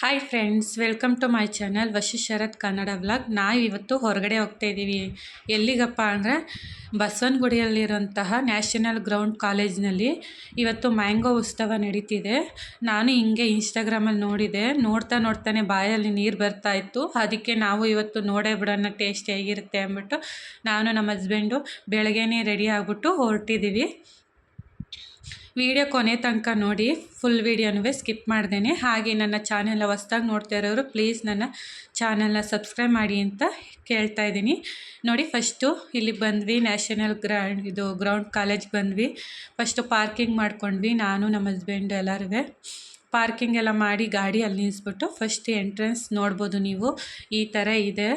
Hi friends welcome to my channel Vashi Sharath Kannada vlog ನಾವು ಇವತ್ತು ಹೊರಗಡೆ ಹೋಗ್ತಾ ಇದ್ದೀವಿ ಎಲ್ಲಿಗಪ್ಪ ಅಂದರೆ, ಬಸವನಗುಡಿಯಲ್ಲಿರುವಂತಹ ನ್ಯಾಷನಲ್ ಗ್ರೌಂಡ್ ಕಾಲೇಜ್ನಲ್ಲಿ ಇವತ್ತು ಮ್ಯಾಂಗೋ ಉತ್ಸವ ನಡೀತಿದೆ. ನಾನು ಹಿಂಗೆ ಇನ್ಸ್ಟಾಗ್ರಾಮಲ್ಲಿ ನೋಡಿದೆ. ನೋಡ್ತಾ ನೋಡ್ತಾನೆ ಬಾಯಲ್ಲಿ ನೀರು ಬರ್ತಾ ಇತ್ತು. ಅದಕ್ಕೆ ನಾವು ಇವತ್ತು ನೋಡೇ ಬಿಡೋಣ ಟೇಸ್ಟ್ ಹೇಗಿರುತ್ತೆ ಅಂದ್ಬಿಟ್ಟು, ನಾನು ನಮ್ಮ ಹಸ್ಬೆಂಡು ಬೆಳಗ್ಗೆನೇ ರೆಡಿ ಆಗಿಬಿಟ್ಟು ಹೊರಟಿದ್ದೀವಿ ವಿಡಿಯೋ ಕೊನೆ ತನಕ ನೋಡಿ ಫುಲ್ ವೀಡಿಯೋನೂ ಸ್ಕಿಪ್ ಮಾಡ್ದೇನೆ. ಹಾಗೆ ನನ್ನ ಚಾನೆಲ್ ಹೊಸ್ದಾಗಿ ನೋಡ್ತಾ ಇರೋರು ಪ್ಲೀಸ್ ನನ್ನ ಚಾನೆಲ್ನ ಸಬ್ಸ್ಕ್ರೈಬ್ ಮಾಡಿ ಅಂತ ಕೇಳ್ತಾ ಇದ್ದೀನಿ. ನೋಡಿ ಫಸ್ಟು ಇಲ್ಲಿ ಬಂದ್ವಿ ನ್ಯಾಷನಲ್ ಗ್ರೌಂಡ್ ಇದು ಗ್ರೌಂಡ್ ಕಾಲೇಜ್ ಬಂದ್ವಿ. ಫಸ್ಟು ಪಾರ್ಕಿಂಗ್ ಮಾಡ್ಕೊಂಡ್ವಿ, ನಾನು, ನಮ್ಮ ಹಸ್ಬೆಂಡ್ ಎಲ್ಲರೂ ಪಾರ್ಕಿಂಗ್ ಎಲ್ಲ ಮಾಡಿ ಗಾಡಿ ಅಲ್ಲಿ ನಿಲ್ಲಿಸ್ಬಿಟ್ಟು ಫಸ್ಟ್ ಎಂಟ್ರೆನ್ಸ್ ನೋಡ್ಬೋದು ನೀವು. ಈ ಥರ ಇದೆ.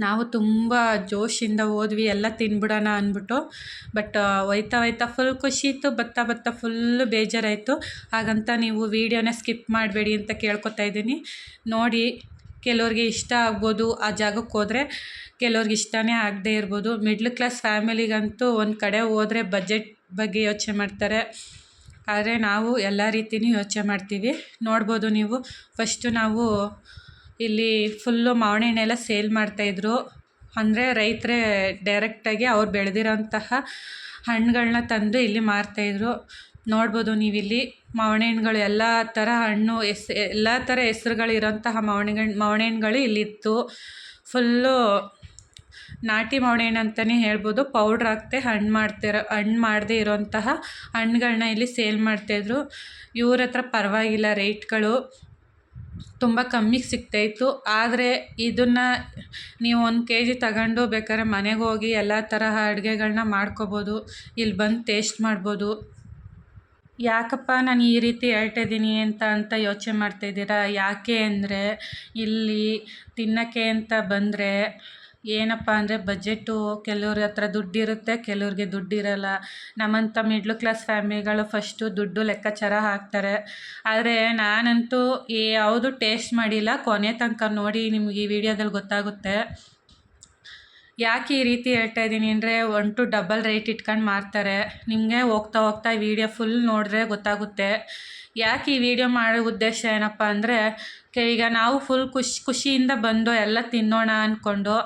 ನಾವು ತುಂಬ ಜೋಶಿಂದ ಹೋದ್ವಿ, ಎಲ್ಲ ತಿನ್ಬಿಡೋಣ ಅಂದ್ಬಿಟ್ಟು. ಬಟ್ ಒಯ್ತಾ ಒಯ್ತಾ ಫುಲ್ ಖುಷಿ ಇತ್ತು, ಬತ್ತಾ ಬತ್ತಾ ಫುಲ್ಲು ಬೇಜಾರಾಯಿತು. ಹಾಗಂತ ನೀವು ವೀಡಿಯೋನ ಸ್ಕಿಪ್ ಮಾಡಬೇಡಿ ಅಂತ ಕೇಳ್ಕೊತಾ ಇದ್ದೀನಿ. ನೋಡಿ, ಕೆಲವ್ರಿಗೆ ಇಷ್ಟ ಆಗ್ಬೋದು ಆ ಜಾಗಕ್ಕೆ ಹೋದರೆ. ಕೆಲವ್ರಿಗೆ ಇಷ್ಟನೇ ಆಗದೇ ಇರ್ಬೋದು. ಮಿಡ್ಲ್ ಕ್ಲಾಸ್ ಫ್ಯಾಮಿಲಿಗಂತೂ ಒಂದು ಕಡೆ ಹೋದರೆ ಬಜೆಟ್ ಬಗ್ಗೆ ಯೋಚನೆ ಮಾಡ್ತಾರೆ. ಆದರೆ ನಾವು ಎಲ್ಲ ರೀತಿಯೂ ಯೋಚನೆ ಮಾಡ್ತೀವಿ. ನೋಡ್ಬೋದು ನೀವು. ಫಸ್ಟು ನಾವು ಇಲ್ಲಿ ಫುಲ್ಲು ಮಾವಿನ ಹಣ್ಣೆಲ್ಲ ಸೇಲ್ ಮಾಡ್ತಾಯಿದ್ರು ಅಂದರೆ ರೈತರೇ ಡೈರೆಕ್ಟಾಗಿ ಅವ್ರು ಬೆಳೆದಿರೋಂತಹ ಹಣ್ಣುಗಳನ್ನ ತಂದು ಇಲ್ಲಿ ಮಾರ್ತಾಯಿದ್ರು ನೋಡ್ಬೋದು ನೀವಿಲ್ಲಿ ಮಾವಿನ ಹಣ್ಣುಗಳು ಎಲ್ಲ ಥರ ಹಣ್ಣು ಎಸ್ ಎಲ್ಲ ಥರ ಹೆಸ್ರುಗಳಿರೋಂತಹ ಮಾವಿನ ಹಣ್ಣು ಮಾವಿನ ಹಣ್ಣುಗಳು ಇಲ್ಲಿತ್ತು. ಫುಲ್ಲು ನಾಟಿ ಮಾವಿನ ಹಣ್ಣು ಅಂತಲೇ ಹೇಳ್ಬೋದು. ಪೌಡ್ರ್ ಹಾಕ್ತೆ ಹಣ್ಣು ಮಾಡ್ತಿರೋ, ಹಣ್ಣು ಮಾಡದೇ ಇರೋಂತಹ ಹಣ್ಣುಗಳನ್ನ ಇಲ್ಲಿ ಸೇಲ್ ಮಾಡ್ತಾಯಿದ್ರು ಇವ್ರ ಹತ್ರ ಪರವಾಗಿಲ್ಲ ರೇಟ್ಗಳು ತುಂಬ ಕಮ್ಮಿಗೆ ಸಿಗ್ತಾಯಿತ್ತು ಆದರೆ ಇದನ್ನು ನೀವು ಒಂದು ಕೆ ಜಿ ತಗೊಂಡು ಬೇಕಾದ್ರೆ ಮನೆಗೆ ಹೋಗಿ ಎಲ್ಲ ತರಹ ಅಡುಗೆಗಳ್ನ ಮಾಡ್ಕೊಬೋದು. ಇಲ್ಲಿ ಬಂದು ಟೇಸ್ಟ್ ಮಾಡ್ಬೋದು. ಯಾಕಪ್ಪ ನಾನು ಈ ರೀತಿ ಹೇಳ್ತಾ ಇದ್ದೀನಿ ಅಂತ ಅಂತ ಯೋಚನೆ ಮಾಡ್ತಾಯಿದ್ದೀರಾ ಯಾಕೆ ಅಂದರೆ ಇಲ್ಲಿ ತಿನ್ನೋಕ್ಕೆ ಅಂತ ಬಂದರೆ ಏನಪ್ಪ ಅಂದರೆ ಬಜೆಟು ಕೆಲವ್ರ ಹತ್ರ ದುಡ್ಡಿರುತ್ತೆ, ಕೆಲವ್ರಿಗೆ ದುಡ್ಡಿರಲ್ಲ. ನಮ್ಮಂಥ ಮಿಡ್ಲ್ ಕ್ಲಾಸ್ ಫ್ಯಾಮಿಲಿಗಳು ಫಸ್ಟು ದುಡ್ಡು ಲೆಕ್ಕಾಚಾರ ಹಾಕ್ತಾರೆ. ಆದರೆ ನಾನಂತೂ ಯಾವುದು ಟೇಸ್ಟ್ ಮಾಡಿಲ್ಲ. ಕೊನೆ ತನಕ ನೋಡಿ ನಿಮ್ಗೆ ಈ ವಿಡಿಯೋದಲ್ಲಿ ಗೊತ್ತಾಗುತ್ತೆ. ಯಾಕೆ ಈ ರೀತಿ ಹೇಳ್ತಾ ಇದ್ದೀನಿ ಅಂದರೆ ಒನ್ ಟು ಡಬಲ್ ರೇಟ್ ಇಟ್ಕೊಂಡು ಮಾರ್ತಾರೆ ನಿಮಗೆ ಹೋಗ್ತಾ ಹೋಗ್ತಾ ವಿಡಿಯೋ ಫುಲ್ ನೋಡಿದ್ರೆ ಗೊತ್ತಾಗುತ್ತೆ. ಯಾಕೆ ಈ ವಿಡಿಯೋ ಮಾಡೋ ಉದ್ದೇಶ ಏನಪ್ಪ ಅಂದರೆ ಈಗ ನಾವು ಫುಲ್ ಖುಷಿ, ಖುಷಿಯಿಂದ ಬಂದು ಎಲ್ಲ ತಿನ್ನೋಣ ಅಂದ್ಕೊಂಡು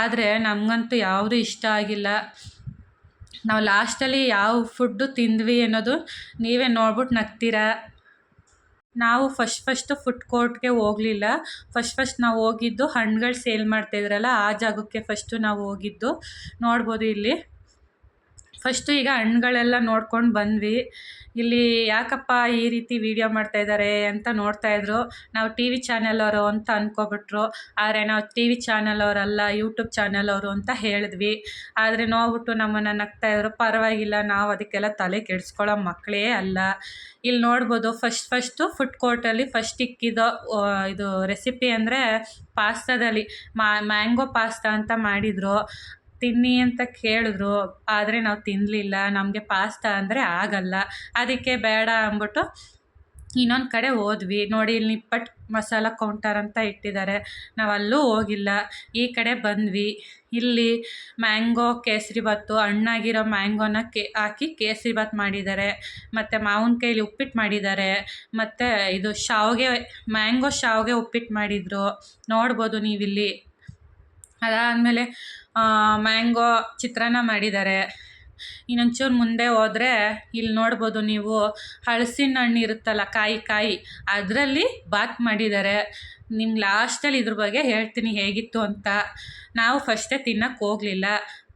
ಆದರೆ ನಮಗಂತೂ ಯಾವುದೂ ಇಷ್ಟ ಆಗಿಲ್ಲ. ನಾವು ಲಾಸ್ಟಲ್ಲಿ ಯಾವ ಫುಡ್ಡು ತಿಂದ್ವಿ ಅನ್ನೋದು ನೀವೇ ನೋಡ್ಬಿಟ್ಟು ನಗ್ತೀರಾ? ನಾವು ಫಸ್ಟ್ ಫಸ್ಟ್ ಫುಡ್ ಕೋರ್ಟ್ಗೆ ಹೋಗ್ಲಿಲ್ಲ. ಫಸ್ಟ್ ಫಸ್ಟ್ ನಾವು ಹೋಗಿದ್ದು ಹಣ್ಣುಗಳು ಸೇಲ್ ಮಾಡ್ತಾ ಇದ್ರಲ್ಲ, ಆ ಜಾಗಕ್ಕೆ ಫಸ್ಟು ನಾವು ಹೋಗಿದ್ದು. ನೋಡ್ಬೋದು ಇಲ್ಲಿ. ಫಸ್ಟು ಈಗ ಹಣ್ಣುಗಳೆಲ್ಲ ನೋಡ್ಕೊಂಡು ಬಂದ್ವಿ. ಇಲ್ಲಿ ಯಾಕಪ್ಪ ಈ ರೀತಿ ವೀಡಿಯೋ ಮಾಡ್ತಾಯಿದ್ದಾರೆ ಅಂತ ನೋಡ್ತಾಯಿದ್ರು ನಾವು ಟಿ ವಿ ಚಾನೆಲ್ ಅಂತ ಅಂದ್ಕೊಬಿಟ್ರು ಆದರೆ ನಾವು ಟಿ ವಿ ಚಾನೆಲ್ ಅವರಲ್ಲ ಯೂಟ್ಯೂಬ್ ಚಾನೆಲ್ ಅವರು ಅಂತ ಹೇಳಿದ್ವಿ. ಆದರೆ ನೋಡ್ಬಿಟ್ಟು ನಮ್ಮನ್ನು ನಗ್ತಾಯಿದ್ರು ಪರವಾಗಿಲ್ಲ, ನಾವು ಅದಕ್ಕೆಲ್ಲ ತಲೆ ಕೆಡಿಸ್ಕೊಳ್ಳೋ ಮಕ್ಕಳೇ ಅಲ್ಲ. ಇಲ್ಲಿ ನೋಡ್ಬೋದು ಫಸ್ಟ್ ಫಸ್ಟು ಫುಡ್ ಕೋರ್ಟಲ್ಲಿ ಫಸ್ಟ್ ಇಕ್ಕಿದೋ ಇದು ರೆಸಿಪಿ ಅಂದರೆ ಪಾಸ್ತಾದಲ್ಲಿ ಮ್ಯಾಂಗೋ ಪಾಸ್ತಾ ಅಂತ ಮಾಡಿದರು. ತಿನ್ನಿ ಅಂತ ಕೇಳಿದ್ರು, ಆದರೆ ನಾವು ತಿನ್ನಲಿಲ್ಲ ನಮಗೆ ಪಾಸ್ತಾ ಅಂದರೆ ಆಗಲ್ಲ, ಅದಕ್ಕೆ ಬೇಡ ಅಂದ್ಬಿಟ್ಟು ಇನ್ನೊಂದು ಕಡೆ ಹೋದ್ವಿ. ನೋಡಿ, ಇಲ್ಲಿ ನಿಪ್ಪಟ್ಟು ಮಸಾಲ ಕೌಂಟರ್ ಅಂತ ಇಟ್ಟಿದ್ದಾರೆ. ನಾವು ಅಲ್ಲೂ ಹೋಗಿಲ್ಲ. ಈ ಕಡೆ ಬಂದ್ವಿ. ಇಲ್ಲಿ ಮ್ಯಾಂಗೋ ಕೇಸರಿ ಕೇಸರಿಬಾತು ಹಣ್ಣಾಗಿರೋ ಮ್ಯಾಂಗೋನ ಕೇ, ಹಾಕಿ ಕೇಸರಿಬಾತ್ ಮಾಡಿದ್ದಾರೆ. ಮತ್ತು ಕೈಲಿ ಉಪ್ಪಿಟ್ಟು ಮಾಡಿದ್ದಾರೆ. ಮತ್ತು ಇದು ಶಾವಿಗೆ ಮ್ಯಾಂಗೋ ಶಾವಿಗೆ ಉಪ್ಪಿಟ್ಟು ಮಾಡಿದರು. ನೋಡ್ಬೋದು ನೀವಿಲ್ಲಿ. ಅದಾದಮೇಲೆ ಮ್ಯಾಂಗೋ ಚಿತ್ರಾನ್ನ ಮಾಡಿದ್ದಾರೆ. ಇನ್ನೊಂಚೂರು ಮುಂದೆ ಹೋದರೆ ಇಲ್ಲಿ ನೋಡ್ಬೋದು ನೀವು ಹಲಸಿನ ಹಣ್ಣು ಇರುತ್ತಲ್ಲ, ಕಾಯಿ ಕಾಯಿ, ಅದರಲ್ಲಿ ಬಾತ್ ಮಾಡಿದ್ದಾರೆ. ನಿಮ್ಗೆ ಲಾಸ್ಟಲ್ಲಿ ಇದ್ರ ಬಗ್ಗೆ ಹೇಳ್ತೀನಿ ಹೇಗಿತ್ತು ಅಂತ. ನಾವು ಫಸ್ಟೇ ತಿನ್ನಕ್ಕೆ ಹೋಗಲಿಲ್ಲ.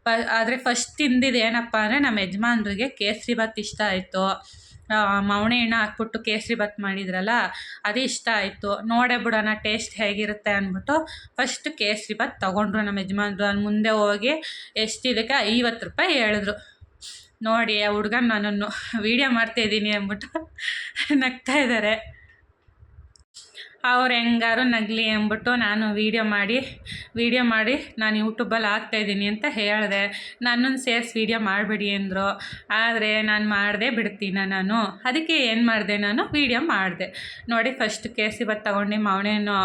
ಪ, ಆದರೆ ಫಸ್ಟ್ ತಿಂದಿದ್ದು ಏನಪ್ಪ ಅಂದರೆ ನಮ್ಮ ಯಜಮಾನ್ರಿಗೆ ಕೇಸರಿ ಬಾತ್ ಇಷ್ಟ ಆಯಿತು. ಮಾವಿನ ಹಣ್ಣು ಹಾಕ್ಬಿಟ್ಟು ಕೇಸರಿ ಬಾತ್ ಮಾಡಿದ್ರಲ್ಲ, ಅದು ಇಷ್ಟ ಆಯಿತು. ನೋಡೇ ಬಿಡೋಣ, ಟೇಸ್ಟ್ ಹೇಗಿರುತ್ತೆ ಅಂದ್ಬಿಟ್ಟು ಫಸ್ಟ್ ಕೇಸರಿ ಬಾತ್ ತೊಗೊಂಡ್ರು ನಮ್ಮ ಯಜಮಾನ್ರು. ಅಲ್ಲಿ ಮುಂದೆ ಹೋಗಿ ಎಷ್ಟಿದಕ್ಕೆ ಐವತ್ತು ರೂಪಾಯಿ ಹೇಳಿದ್ರು. ನೋಡಿ, ಆ ಹುಡ್ಗನ ನನ್ನನ್ನು ವೀಡಿಯೋ ಮಾಡ್ತಾಯಿದ್ದೀನಿ ಅಂದ್ಬಿಟ್ಟು ನಗ್ತಾ ಇದ್ದಾರೆ. ಅವ್ರು ಹೆಂಗಾರು ನಗಲಿ ಅಂದ್ಬಿಟ್ಟು ನಾನು ವೀಡಿಯೋ ಮಾಡಿ ವೀಡಿಯೋ ಮಾಡಿ ನಾನು ಯೂಟ್ಯೂಬಲ್ಲಿ ಹಾಕ್ತಾಯಿದ್ದೀನಿ ಅಂತ ಹೇಳಿದೆ. ನನ್ನನ್ನು ಸೇರಿಸಿ ವೀಡಿಯೋ ಮಾಡಬೇಡಿ ಅಂದರು. ಆದರೆ ನಾನು ಮಾಡದೆ ಬಿಡ್ತೀನ ನಾನು. ಅದಕ್ಕೆ ಏನು ಮಾಡಿದೆ ನಾನು? ವೀಡಿಯೋ ಮಾಡಿದೆ. ನೋಡಿ ಫಸ್ಟ್ ಕೇಸರಿ ಭಾತ್ ತೊಗೊಂಡು. ಮಾವನೇನು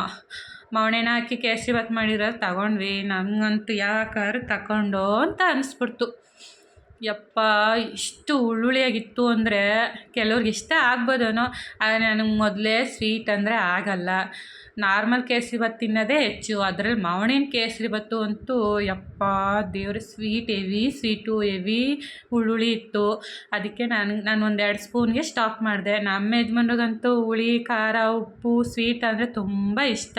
ಮೌಣೆನ ಹಾಕಿ ಕೇಸರಿ ಭಾತ್ ಮಾಡಿರೋದು ತಗೊಂಡ್ವಿ. ನನಗಂತೂ ಯಾಕಾರು ತಗೊಂಡು ಅಂತ ಅನಿಸ್ಬಿಡ್ತು. ಯಪ್ಪ, ಇಷ್ಟು ಹುಳುಳಿಯಾಗಿತ್ತು ಅಂದರೆ ಕೆಲವ್ರಿಗೆ ಇಷ್ಟ ಆಗ್ಬೋದೇನೋ, ಆದರೆ ನನಗೆ ಮೊದಲೇ ಸ್ವೀಟ್ ಅಂದರೆ ಆಗಲ್ಲ. ನಾರ್ಮಲ್ ಕೇಸರಿಬಾತ್ ತಿನ್ನೋದೇ ಹೆಚ್ಚು ಅದ್ರಲ್ಲಿ ಕೇಸರಿ ಕೇಸರಿಬಾತು ಅಂತೂ ಯಪ್ಪ, ದೇವ್ರ, ಸ್ವೀಟ್ ಹೆವಿ, ಸ್ವೀಟು ಹೆವಿ ಹುಳುಳಿ ಇತ್ತು. ಅದಕ್ಕೆ ನಾನು ನಾನು ಒಂದು ಎರಡು ಸ್ಪೂನ್ಗೆ ಸ್ಟಾಪ್ ಮಾಡಿದೆ. ನಮ್ಮ ಯಜಮಾನ್ರಿಗಂತೂ ಹುಳಿ ಖಾರ, ಉಪ್ಪು, ಸ್ವೀಟ್ ಅಂದರೆ ತುಂಬ ಇಷ್ಟ.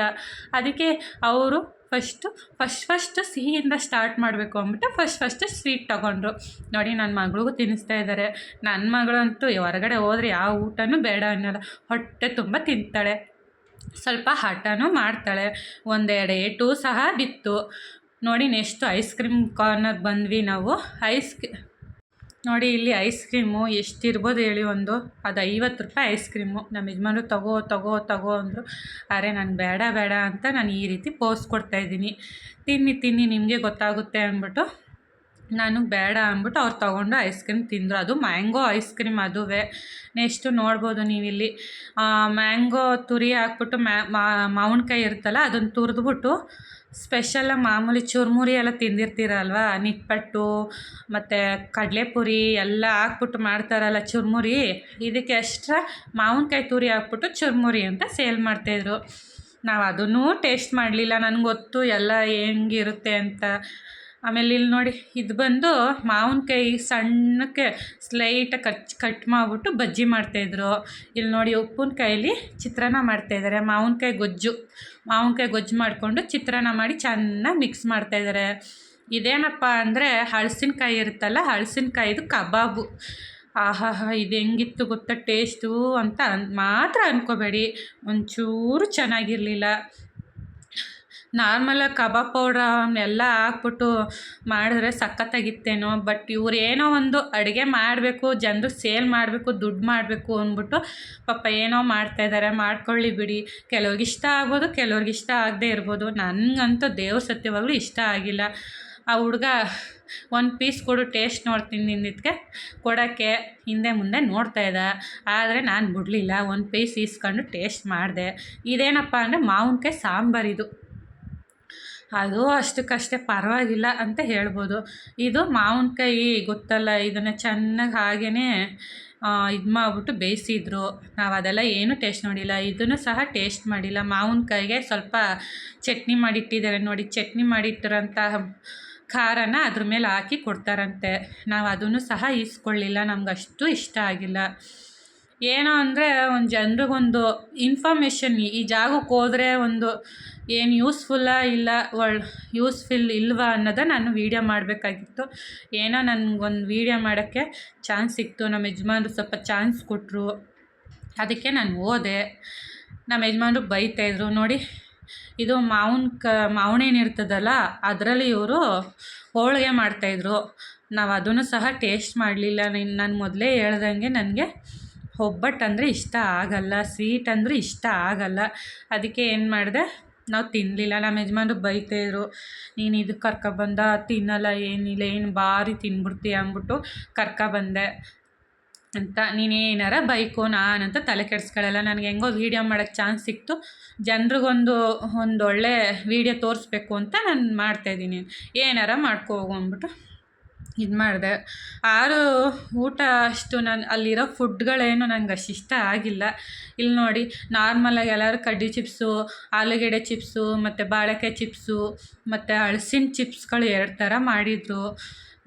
ಅದಕ್ಕೆ ಅವರು ಫಸ್ಟು ಫಸ್ಟ್ ಫಸ್ಟ್ ಸಿಹಿಯಿಂದ ಸ್ಟಾರ್ಟ್ ಮಾಡಬೇಕು ಅಂದ್ಬಿಟ್ಟು ಫಸ್ಟ್ ಫಸ್ಟ್ ಸ್ವೀಟ್ ತೊಗೊಂಡ್ರು ನೋಡಿ ನನ್ನ ಮಗಳಿಗೂ ತಿನ್ನಿಸ್ತಾ ಇದ್ದಾರೆ ನನ್ನ ಮಗಳಂತೂ ಹೊರಗಡೆ ಹೋದರೆ ಯಾವ ಊಟನೂ ಬೇಡ ಅನ್ನೋಲ್ಲ. ಹೊಟ್ಟೆ ತುಂಬ ತಿಂತಾಳೆ. ಸ್ವಲ್ಪ ಹಠನೂ ಮಾಡ್ತಾಳೆ. ಒಂದೆರಡು ಏಟು ಸಹ ಬಿತ್ತು. ನೋಡಿ ನೆಕ್ಸ್ಟು ಐಸ್ ಕ್ರೀಮ್ ಕಾರ್ನರ್ ಬಂದ್ವಿ ನಾವು. ಐಸ್ ನೋಡಿ, ಇಲ್ಲಿ ಐಸ್ ಕ್ರೀಮು ಎಷ್ಟಿರ್ಬೋದು ಹೇಳಿ ಒಂದು. ಅದು ಐವತ್ತು ರೂಪಾಯಿ ಐಸ್ ಕ್ರೀಮು. ನಮ್ಮ ಯಜಮಾನ್ರು ತಗೋ ತಗೋ ತಗೋ ಅಂದರು. ಅರೆ, ನಾನು ಬೇಡ ಬೇಡ ಅಂತ ನಾನು ಈ ರೀತಿ ಪೋಸ್ ಕೊಡ್ತಾಯಿದ್ದೀನಿ ತಿನ್ನಿ ತಿನ್ನಿ, ನಿಮಗೆ ಗೊತ್ತಾಗುತ್ತೆ ಅಂದ್ಬಿಟ್ಟು ನಾನು ಬೇಡ ಅಂದ್ಬಿಟ್ಟು ಅವ್ರು ತೊಗೊಂಡು ಐಸ್ ಕ್ರೀಮ್ ತಿಂದರು. ಅದು ಮ್ಯಾಂಗೋ ಐಸ್ ಕ್ರೀಮ್ ಅದುವೇ. ನೆಕ್ಸ್ಟು ನೋಡ್ಬೋದು ನೀವಿಲ್ಲಿ. ಮ್ಯಾಂಗೋ ತುರಿ ಹಾಕ್ಬಿಟ್ಟು ಮ್ಯಾ ಮಾವಿನ್ಕಾಯಿ ಇರುತ್ತಲ್ಲ, ಅದನ್ನು ತುರಿದ್ಬಿಟ್ಟು ಸ್ಪೆಷಲಾಗಿ ಮಾಮೂಲಿ ಚುರುಮುರಿ ಎಲ್ಲ ತಿಂದಿರ್ತೀರಲ್ವ? ನಿಪ್ಪಟ್ಟು ಮತ್ತು ಕಡಲೆಪುರಿ ಎಲ್ಲ ಹಾಕ್ಬಿಟ್ಟು ಮಾಡ್ತಾರಲ್ಲ ಚುರುಮುರಿ? ಇದಕ್ಕೆ ಎಕ್ಸ್ಟ್ರಾ ಮಾವಿನ್ಕಾಯಿ ತುರಿ ಹಾಕ್ಬಿಟ್ಟು ಚುರುಮುರಿ ಅಂತ ಸೇಲ್ ಮಾಡ್ತಾಯಿದ್ರು. ನಾವು ಅದನ್ನೂ ಟೇಸ್ಟ್ ಮಾಡಲಿಲ್ಲ. ನನಗೆ ಗೊತ್ತು ಎಲ್ಲ ಹೆಂಗಿರುತ್ತೆ ಅಂತ. ಆಮೇಲೆ ಇಲ್ಲಿ ನೋಡಿ, ಇದು ಬಂದು ಮಾವಿನಕಾಯಿ ಸಣ್ಣಕ್ಕೆ ಸ್ಲೈಟಾಗಿ ಕಚ್ ಕಟ್ ಮಾಡಿಬಿಟ್ಟು ಬಜ್ಜಿ ಮಾಡ್ತಾಯಿದ್ರು ಇಲ್ಲಿ ನೋಡಿ ಉಪ್ಪಿನಕಾಯಲ್ಲಿ ಚಿತ್ರಾನ್ನ ಮಾಡ್ತಾಯಿದ್ದಾರೆ ಮಾವಿನಕಾಯಿ ಗೊಜ್ಜು, ಮಾವಿನ್ಕಾಯಿ ಗೊಜ್ಜು ಮಾಡಿಕೊಂಡು ಚಿತ್ರಾನ್ನ ಮಾಡಿ ಚೆನ್ನಾಗಿ ಮಿಕ್ಸ್ ಮಾಡ್ತಾಯಿದ್ದಾರೆ ಇದೇನಪ್ಪ ಅಂದರೆ ಹಳಸಿನಕಾಯಿ ಇರುತ್ತಲ್ಲ ಹಳಸಿನಕಾಯಿದು ಕಬಾಬು. ಆಹಾಹಾ, ಇದು ಹೆಂಗಿತ್ತು ಗೊತ್ತಾ, ಟೇಸ್ಟು ಅಂತ ಮಾತ್ರ ಅಂದ್ಕೋಬೇಡಿ ಒಂಚೂರು ಚೆನ್ನಾಗಿರಲಿಲ್ಲ. ನಾರ್ಮಲಾಗಿ ಕಬಾಬ್ ಪೌಡ್ರ ಎಲ್ಲ ಹಾಕ್ಬಿಟ್ಟು ಮಾಡಿದ್ರೆ ಸಖತ್ತಾಗಿತ್ತೇನೋ, ಬಟ್ ಇವ್ರು ಏನೋ ಒಂದು ಅಡುಗೆ ಮಾಡಬೇಕು, ಜನರು ಸೇಲ್ ಮಾಡಬೇಕು, ದುಡ್ಡು ಮಾಡಬೇಕು ಅಂದ್ಬಿಟ್ಟು ಪಾಪ ಏನೋ ಮಾಡ್ತಾಯಿದ್ದಾರೆ ಮಾಡ್ಕೊಳ್ಳಿ ಬಿಡಿ. ಕೆಲವ್ರಿಗೆ ಇಷ್ಟ ಆಗ್ಬೋದು ಕೆಲವ್ರಿಗೆ ಇಷ್ಟ ಆಗದೇ ಇರ್ಬೋದು. ನನಗಂತೂ ದೇವ್ರ ಸತ್ಯವಾಗಲೂ ಇಷ್ಟ ಆಗಿಲ್ಲ. ಆ ಹುಡುಗ ಒಂದು ಪೀಸ್ ಕೊಡು, ಟೇಸ್ಟ್ ನೋಡ್ತೀನಿ ನಿಂದಿದ್ಕೆ. ಕೊಡೋಕ್ಕೆ ಹಿಂದೆ ಮುಂದೆ ನೋಡ್ತಾ ಇದ್ದ. ಆದರೆ ನಾನು ಬಿಡಲಿಲ್ಲ. ಒಂದು ಪೀಸ್ ಈಸ್ಕೊಂಡು ಟೇಸ್ಟ್ ಮಾಡಿದೆ. ಇದೇನಪ್ಪ ಅಂದರೆ ಮಾವಿನ್ಕಾಯಿ ಸಾಂಬಾರಿದು ಅದು ಅಷ್ಟಕ್ಕಷ್ಟೇ ಪರವಾಗಿಲ್ಲ ಅಂತ ಹೇಳ್ಬೋದು. ಇದು ಮಾವಿನ್ಕಾಯಿ ಗೊತ್ತಲ್ಲ, ಇದನ್ನು ಚೆನ್ನಾಗಿ ಹಾಗೇ ಇದು ಮಾಡಿಬಿಟ್ಟು ಬೇಯಿಸಿದ್ರು. ನಾವು ಅದೆಲ್ಲ ಏನೂ ಟೇಸ್ಟ್ ನೋಡಿಲ್ಲ. ಇದನ್ನು ಸಹ ಟೇಸ್ಟ್ ಮಾಡಿಲ್ಲ. ಮಾವಿನ್ಕಾಯಿಗೆ ಸ್ವಲ್ಪ ಚಟ್ನಿ ಮಾಡಿಟ್ಟಿದ್ದಾರೆ ನೋಡಿ, ಚಟ್ನಿ ಮಾಡಿಟ್ಟಿರೋಂಥ ಖಾರನ ಅದ್ರ ಮೇಲೆ ಹಾಕಿ ಕೊಡ್ತಾರಂತೆ. ನಾವು ಅದನ್ನು ಸಹ ಈಸ್ಕೊಳ್ಳಿಲ್ಲ. ನಮ್ಗೆ ಅಷ್ಟು ಇಷ್ಟ ಆಗಿಲ್ಲ. ಏನೋ ಅಂದರೆ ಒಂದು ಜನರಿಗೊಂದು ಇನ್ಫಾರ್ಮೇಷನ್ ಈ ಜಾಗಕ್ಕೆ ಹೋದ್ರೆ ಒಂದು ಏನು ಯೂಸ್ಫುಲ್ಲಾ ಇಲ್ಲ, ಒಳ್ ಯೂಸ್ಫುಲ್ ಇಲ್ವಾ ಅನ್ನೋದ ನಾನು ವೀಡಿಯೋ ಮಾಡಬೇಕಾಗಿತ್ತು. ಏನೋ ನನಗೊಂದು ವೀಡಿಯೋ ಮಾಡೋಕ್ಕೆ ಚಾನ್ಸ್ ಸಿಕ್ತು, ನಮ್ಮ ಯಜಮಾನ್ರು ಸ್ವಲ್ಪ ಚಾನ್ಸ್ ಕೊಟ್ಟರು ಅದಕ್ಕೆ ನಾನು ಓದೆ ನಮ್ಮ ಯಜಮಾನ್ರು ಬೈತಾಯಿದ್ರು ನೋಡಿ ಇದು ಮಾವಿನ ಕ ಮಾವನೇನಿರ್ತದಲ್ಲ ಇರ್ತದಲ್ಲ, ಅದರಲ್ಲಿ ಇವರು ಹೋಳಿಗೆ ಮಾಡ್ತಾಯಿದ್ರು ನಾವು ಅದನ್ನು ಸಹ ಟೇಸ್ಟ್ ಮಾಡಲಿಲ್ಲ. ನಾನು ಮೊದಲೇ ಹೇಳ್ದಂಗೆ ನನಗೆ ಒಬ್ಬಟ್ಟು ಅಂದರೆ ಇಷ್ಟ ಆಗಲ್ಲ ಸ್ವೀಟ್ ಅಂದರೆ ಇಷ್ಟ ಆಗಲ್ಲ. ಅದಕ್ಕೆ ಏನು ಮಾಡಿದೆ, ನಾವು ತಿನ್ನಲಿಲ್ಲ ನಮ್ಮ ಯಜಮಾನ್ರು ಬೈತಾಯಿದ್ರು ನೀನು ಇದಕ್ಕೆ ಕರ್ಕೊಬಂದ ತಿನ್ನಲ್ಲ, ಏನಿಲ್ಲ, ಏನು ಭಾರಿ ತಿನ್ಬಿಡ್ತೀಯ? ಅಂದ್ಬಿಟ್ಟು ಕರ್ಕೊಬಂದೆ ಅಂತ, ನೀನು ಏನಾರ ಬೈಕು ನಾನಂತ ತಲೆ ಕೆಡಿಸ್ಕೊಳ್ಳಲ್ಲ ನನಗೆ ಹೆಂಗೋ ವೀಡಿಯೋ ಮಾಡೋಕ್ಕೆ ಚಾನ್ಸ್ ಸಿಕ್ತು. ಜನ್ರಿಗೊಂದು ಒಂದು ಒಳ್ಳೆ ವೀಡಿಯೋ ತೋರಿಸ್ಬೇಕು ಅಂತ ನಾನು ಮಾಡ್ತಾಯಿದ್ದೀನಿ ಏನಾರ ಮಾಡ್ಕೊ ಹೋಗು ಅಂದ್ಬಿಟ್ಟು ಇದು ಮಾಡಿದೆ. ಆರು ಊಟ ಅಷ್ಟು ನಾನು ಅಲ್ಲಿರೋ ಫುಡ್ಗಳೇನು ನಂಗೆ ಅಷ್ಟು ಇಷ್ಟ ಆಗಿಲ್ಲ. ಇಲ್ಲಿ ನೋಡಿ ನಾರ್ಮಲಾಗಿ ಎಲ್ಲರೂ ಕಡ್ಡಿ ಚಿಪ್ಸು, ಆಲೂಗೆಡ್ಡೆ ಚಿಪ್ಸು, ಮತ್ತು ಬಾಳೆಕಾಯಿ ಚಿಪ್ಸು, ಮತ್ತು ಹಳ್ಸಿನ ಚಿಪ್ಸ್ಗಳು ಎರಡು ಥರ ಮಾಡಿದರು.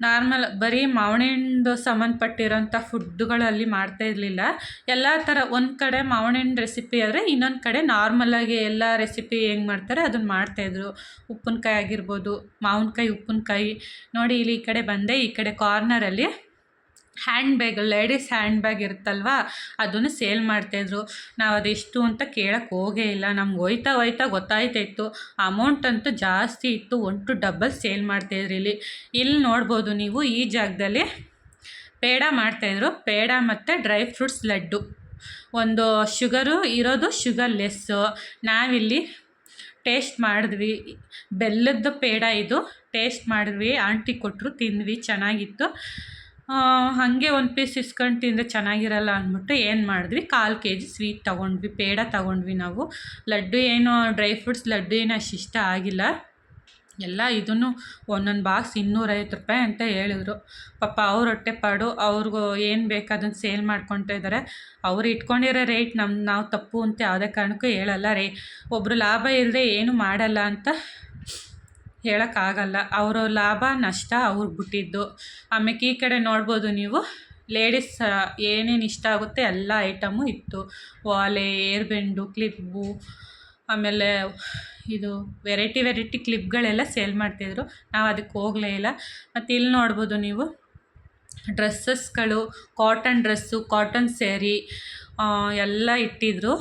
ನಾರ್ಮಲ್ ಬರೀ ಮಾವಿನಹಣ್ಣಿಂದು ಸಂಬಂಧಪಟ್ಟಿರೋಂಥ ಫುಡ್ಡುಗಳಲ್ಲಿ ಮಾಡ್ತಾ ಇರಲಿಲ್ಲ. ಎಲ್ಲ ಥರ ಒಂದು ಕಡೆ ಮಾವಿನಹಣ್ಣು ರೆಸಿಪಿ ಆದರೆ ಇನ್ನೊಂದು ಕಡೆ ನಾರ್ಮಲಾಗಿ ಎಲ್ಲ ರೆಸಿಪಿ ಹೆಂಗೆ ಮಾಡ್ತಾರೆ ಅದನ್ನು ಮಾಡ್ತಾಯಿದ್ರು ಉಪ್ಪಿನಕಾಯಿ ಆಗಿರ್ಬೋದು, ಮಾವಿನಕಾಯಿ, ಉಪ್ಪಿನಕಾಯಿ. ನೋಡಿ ಇಲ್ಲಿ ಈ ಕಡೆ ಬಂದೆ, ಈ ಕಡೆ ಕಾರ್ನರಲ್ಲಿ hand bag ladies hand bag ಇರುತ್ತಲ್ವ? ಅದನ್ನು ಸೇಲ್ ಮಾಡ್ತಾಯಿದ್ರು ನಾವು ಅದೆಷ್ಟು ಅಂತ ಕೇಳಕ್ಕೆ ಹೋಗೇ ಇಲ್ಲ. ನಮ್ಗೆ ಹೋಯ್ತಾ ಹೋಯ್ತಾ ಗೊತ್ತಾಯ್ತಾಯಿತ್ತು ಅಮೌಂಟ್ ಅಂತೂ ಜಾಸ್ತಿ ಇತ್ತು. ಒನ್ ಟು ಡಬಲ್ ಸೇಲ್ ಮಾಡ್ತಾಯಿದ್ರು ಇಲ್ಲಿ. ಇಲ್ಲಿ ನೋಡ್ಬೋದು ನೀವು ಈ ಜಾಗದಲ್ಲಿ ಪೇಡ ಮಾಡ್ತಾಯಿದ್ರು ಪೇಡ ಮತ್ತು ಡ್ರೈ ಫ್ರೂಟ್ಸ್ ಲಡ್ಡು. ಒಂದು ಶುಗರು ಇರೋದು ಶುಗರ್ ಲೆಸ್ಸು ನಾವಿಲ್ಲಿ ಟೇಸ್ಟ್ ಮಾಡಿದ್ವಿ. ಬೆಲ್ಲದ ಪೇಡ ಇದು. ಟೇಸ್ಟ್ ಮಾಡಿದ್ವಿ. ಆಂಟಿ ಕೊಟ್ಟರು ತಿಂದ್ವಿ. ಚೆನ್ನಾಗಿತ್ತು. ಹಾಗೆ ಒಂದು ಪೀಸ್ ಇಸ್ಕೊಂಡು ತಿಂದರೆ ಚೆನ್ನಾಗಿರಲ್ಲ ಅಂದ್ಬಿಟ್ಟು ಏನು ಮಾಡಿದ್ವಿ? ಕಾಲು ಕೆ ಜಿ ಸ್ವೀಟ್ ತೊಗೊಂಡ್ವಿ, ಪೇಡ ತೊಗೊಂಡ್ವಿ ನಾವು. ಲಡ್ಡು ಏನು ಡ್ರೈ ಫ್ರೂಟ್ಸ್ ಲಡ್ಡು ಏನು ಅಷ್ಟು ಇಷ್ಟ ಆಗಿಲ್ಲ. ಎಲ್ಲ ಇದನ್ನು ಒಂದೊಂದು ಬಾಕ್ಸ್ ಇನ್ನೂರೈವತ್ತು ರೂಪಾಯಿ ಅಂತ ಹೇಳಿದ್ರು. ಪಾಪ ಅವ್ರ ಹೊಟ್ಟೆ ಪಾಡು, ಅವ್ರಿಗೂ ಏನು ಬೇಕು ಅದನ್ನು ಸೇಲ್ ಮಾಡ್ಕೊತಾ ಇದ್ದಾರೆ ಅವ್ರು ಇಟ್ಕೊಂಡಿರೋ ರೇಟ್ ನಮ್ಮ ನಾವು ತಪ್ಪು ಅಂತ ಯಾವುದೇ ಕಾರಣಕ್ಕೂ ಹೇಳಲ್ಲ. ರೇ ಒಬ್ಬರು ಲಾಭ ಇಲ್ಲದೆ ಏನು ಮಾಡಲ್ಲ ಅಂತ ಹೇಳೋಕ್ಕಾಗಲ್ಲ. ಅವರ ಲಾಭ, ನಷ್ಟ ಅವ್ರಿಗೆ ಬಿಟ್ಟಿದ್ದು. ಆಮೇಲೆ ಈ ಕಡೆ ನೋಡ್ಬೋದು ನೀವು ಲೇಡೀಸ್ ಏನೇನು ಇಷ್ಟ ಆಗುತ್ತೆ ಎಲ್ಲ ಐಟಮು ಇತ್ತು. ವಾಲೆ ಏರ್ ಬೆಂಡು ಕ್ಲಿಪ್ಪು ಆಮೇಲೆ ಇದು ವೆರೈಟಿ ವೆರೈಟಿ ಕ್ಲಿಪ್ಗಳೆಲ್ಲ ಸೇಲ್ ಮಾಡ್ತಿದ್ರು. ನಾವು ಅದಕ್ಕೆ ಹೋಗಲೇ ಇಲ್ಲ. ಮತ್ತು ಇಲ್ಲಿ ನೋಡ್ಬೋದು ನೀವು ಡ್ರೆಸ್ಸಸ್ಗಳು ಕಾಟನ್ ಡ್ರೆಸ್ಸು ಕಾಟನ್ ಸ್ಯಾರಿ ಎಲ್ಲ ಇಟ್ಟಿದ್ರು.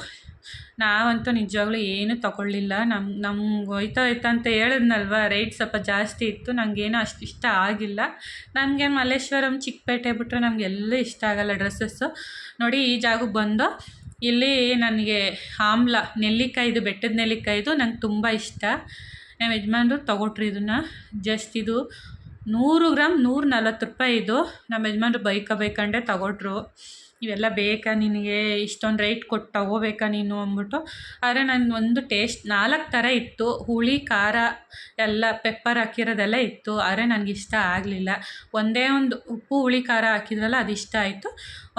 ನಾವಂತೂ ನಿಜವಾಗ್ಲೂ ಏನೂ ತೊಗೊಳ್ಳಿಲ್ಲ. ನಮ್ಮ ನಮ್ಗೆ ಹೋಯ್ತಾ ಹೋಯ್ತಾ ಅಂತ ಹೇಳಿದ್ನಲ್ವ ರೇಟ್ ಸ್ವಲ್ಪ ಜಾಸ್ತಿ ಇತ್ತು ನನಗೇನು ಅಷ್ಟು ಇಷ್ಟ ಆಗಿಲ್ಲ. ನನಗೆ ಮಲ್ಲೇಶ್ವರಂ, ಚಿಕ್ಕಪೇಟೆ ಬಿಟ್ಟರೆ ನಮಗೆಲ್ಲ ಇಷ್ಟ ಆಗಲ್ಲ ಡ್ರೆಸ್ಸಸ್ಸು ನೋಡಿ, ಈ ಜಾಗಕ್ಕೆ ಬಂದು ಇಲ್ಲಿ ನನಗೆ ಆಮ್ಲ, ನೆಲ್ಲಿಕಾಯ್ದು, ಬೆಟ್ಟದ ನೆಲ್ಲಿಕಾಯಿದು ನಂಗೆ ತುಂಬ ಇಷ್ಟ. ನಮ್ಮ ಯಜಮಾನ್ರು ತೊಗೊಟ್ರಿ ಇದನ್ನು. ಜಸ್ಟ್ ಇದು ನೂರು ಗ್ರಾಮ್ ನೂರ ನಲ್ವತ್ತು ರೂಪಾಯಿ ಇದು. ನಮ್ಮ ಯಜಮಾನ್ರು ಬೈಕ ಬೈಕಂಡೆ ತಗೊಟ್ರು. ಇವೆಲ್ಲ ಬೇಕಾ ನಿನಗೆ? ಇಷ್ಟೊಂದು ರೇಟ್ ಕೊಟ್ಟು, ತಗೋಬೇಕಾ ನೀನು ಅಂದ್ಬಿಟ್ಟು. ಆದರೆ ನಾನು ಒಂದು ಟೇಸ್ಟ್ ನಾಲ್ಕು ಥರ ಇತ್ತು. ಹುಳಿ, ಖಾರ, ಎಲ್ಲ ಪೆಪ್ಪರ್ ಹಾಕಿರೋದೆಲ್ಲ ಇತ್ತು. ಆದರೆ ಇಷ್ಟ ಆಗಲಿಲ್ಲ. ಒಂದೇ ಒಂದು ಉಪ್ಪು, ಹುಳಿ, ಖಾರ ಹಾಕಿದ್ರಲ್ಲ, ಅದು ಇಷ್ಟ ಆಯಿತು.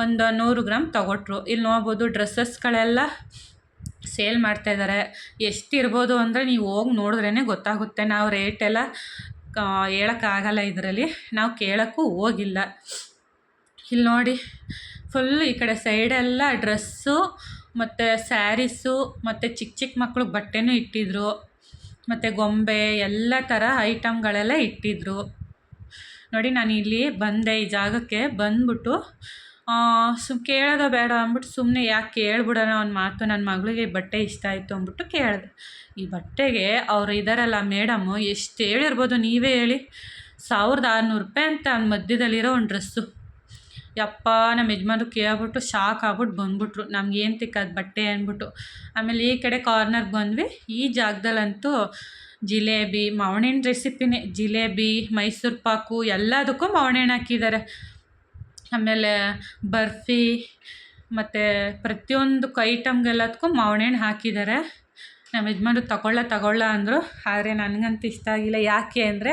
ಒಂದು ನೂರು ಗ್ರಾಮ್ ತೊಗೊಟ್ರು. ಇಲ್ಲಿ ನೋಡ್ಬೋದು ಡ್ರೆಸ್ಸಸ್ಗಳೆಲ್ಲ ಸೇಲ್ ಮಾಡ್ತಾಯಿದ್ದಾರೆ ಎಷ್ಟಿರ್ಬೋದು ಅಂದರೆ ನೀವು ಹೋಗಿ ನೋಡಿದ್ರೇ ಗೊತ್ತಾಗುತ್ತೆ. ನಾವು ರೇಟೆಲ್ಲ ಹೇಳೋಕ್ಕಾಗಲ್ಲ ಇದರಲ್ಲಿ. ನಾವು ಕೇಳೋಕ್ಕೂ ಹೋಗಿಲ್ಲ. ಇಲ್ಲಿ ನೋಡಿ ಫುಲ್ ಈ ಕಡೆ ಸೈಡೆಲ್ಲ ಡ್ರೆಸ್ಸು ಮತ್ತು ಸ್ಯಾರೀಸು ಮತ್ತು ಚಿಕ್ಕ ಚಿಕ್ಕ ಮಕ್ಳಿಗೆ ಬಟ್ಟೆನೂ ಇಟ್ಟಿದ್ರು. ಮತ್ತು ಗೊಂಬೆ ಎಲ್ಲ ಥರ ಐಟಮ್ಗಳೆಲ್ಲ ಇಟ್ಟಿದ್ರು. ನೋಡಿ ನಾನು ಇಲ್ಲಿ ಬಂದೆ ಈ ಜಾಗಕ್ಕೆ ಬಂದ್ಬಿಟ್ಟು. ಸುಮ್ ಕೇಳೋದ ಬೇಡ ಅಂದ್ಬಿಟ್ಟು ಸುಮ್ಮನೆ ಯಾಕೆ ಕೇಳ್ಬಿಡೋಣ ಒಂದು ಮಾತು ನನ್ನ ಮಗಳಿಗೆ ಬಟ್ಟೆ ಇಷ್ಟ ಆಯಿತು ಅಂದ್ಬಿಟ್ಟು ಕೇಳಿದೆ. ಈ ಬಟ್ಟೆಗೆ ಅವರು ಇದ್ದಾರಲ್ಲ ಮೇಡಮು, ಎಷ್ಟು ಹೇಳಿರ್ಬೋದು ನೀವೇ ಹೇಳಿ. ಸಾವಿರದ ಆರುನೂರು ರೂಪಾಯಿ ಅಂತ ಮಧ್ಯದಲ್ಲಿರೋ ಒಂದು ಡ್ರೆಸ್ಸು. ಯಪ್ಪ ನಮ್ಮ ಯಜಮಾನ್ರು ಕೇಳ್ಬಿಟ್ಟು ಶಾಕ್ ಆಗ್ಬಿಟ್ಟು ಬಂದ್ಬಿಟ್ರು. ನಮ್ಗೆ ಏನು ತಿಕ್ಕದು ಬಟ್ಟೆ ಅಂದ್ಬಿಟ್ಟು ಆಮೇಲೆ ಈ ಕಡೆ ಕಾರ್ನರ್ಗೆ ಬಂದ್ವಿ. ಈ ಜಾಗದಲ್ಲಂತೂ ಜಿಲೇಬಿ ಮಾವಿನ ರೆಸಿಪಿನೇ ಜಿಲೇಬಿ, ಮೈಸೂರು ಪಾಕು ಎಲ್ಲದಕ್ಕೂ ಮಾವಿನ ಹಾಕಿದ್ದಾರೆ ಆಮೇಲೆ ಬರ್ಫಿ, ಮತ್ತು ಪ್ರತಿಯೊಂದಕ್ಕೂ ಐಟಮ್ಗೆಲ್ಲದಕ್ಕೂ ಮಾವಿನ ಹಣ್ಣು ಹಾಕಿದ್ದಾರೆ ನಮ್ಮ ಯಜಮಾನ್ರು ತಗೊಳ್ಳ ತಗೊಳ್ಳ ಅಂದರು. ಆದರೆ ನನಗಂತೂ ಇಷ್ಟ ಆಗಿಲ್ಲ. ಯಾಕೆ ಅಂದರೆ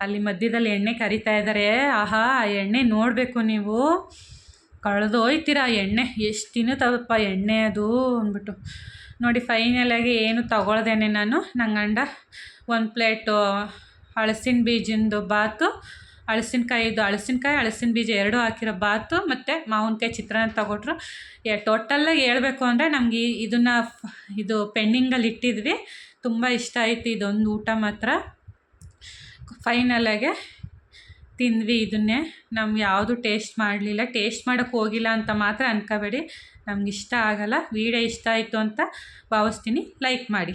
ಅಲ್ಲಿ ಮಧ್ಯದಲ್ಲಿ ಎಣ್ಣೆ ಕರಿತಾ ಇದ್ದಾರೆ ಆಹಾ, ಆ ಎಣ್ಣೆ ನೋಡಬೇಕು ನೀವು. ಕಳೆದೋಯ್ತೀರ ಆ ಎಣ್ಣೆ? ಎಷ್ಟು ತಿನ್ನುತ್ತದಪ್ಪ ಎಣ್ಣೆ ಅದು ಅಂದ್ಬಿಟ್ಟು. ನೋಡಿ ಫೈನಲಾಗಿ ಏನು ತಗೊಳ್ದೇನೆ ನಾನು. ನನ್ನ ಗಂಡ ಒಂದು ಪ್ಲೇಟು ಹಳಸಿನ ಬೀಜಿಂದು ಬಾತು. ಹಳಸಿನ್ಕಾಯಿದು ಹಳಸಿನಕಾಯಿ, ಹಳಸಿನ ಬೀಜ ಎರಡೂ ಹಾಕಿರೋ ಬಾತು ಮತ್ತು ಮಾವಿನಕಾಯಿ ಚಿತ್ರಾನ್ನ ತಗೊಟ್ರು. ಟೋಟಲ್ಲಾಗಿ ಹೇಳಬೇಕು ಅಂದರೆ ನಮಗೆ ಇದನ್ನು ಇದು ಪೆಂಡಿಂಗಲ್ಲಿ ಇಟ್ಟಿದ್ವಿ. ತುಂಬ ಇಷ್ಟ ಆಯಿತು ಇದೊಂದು ಊಟ ಮಾತ್ರ. ಫೈನಲಾಗೆ ತಿಂದ್ವಿ ಇದನ್ನೇ. ನಮ್ಗೆ ಯಾವುದು ಟೇಸ್ಟ್ ಮಾಡಲಿಲ್ಲ. ಟೇಸ್ಟ್ ಮಾಡೋಕ್ಕೆ ಹೋಗಿಲ್ಲ ಅಂತ ಮಾತ್ರ ಅನ್ಕೋಬೇಡಿ. ನಮ್ಗೆ ಇಷ್ಟ ಆಗಲ್ಲ. ವೀಡಿಯೋ ಇಷ್ಟ ಆಯಿತು ಅಂತ ಭಾವಿಸ್ತೀನಿ. ಲೈಕ್ ಮಾಡಿ.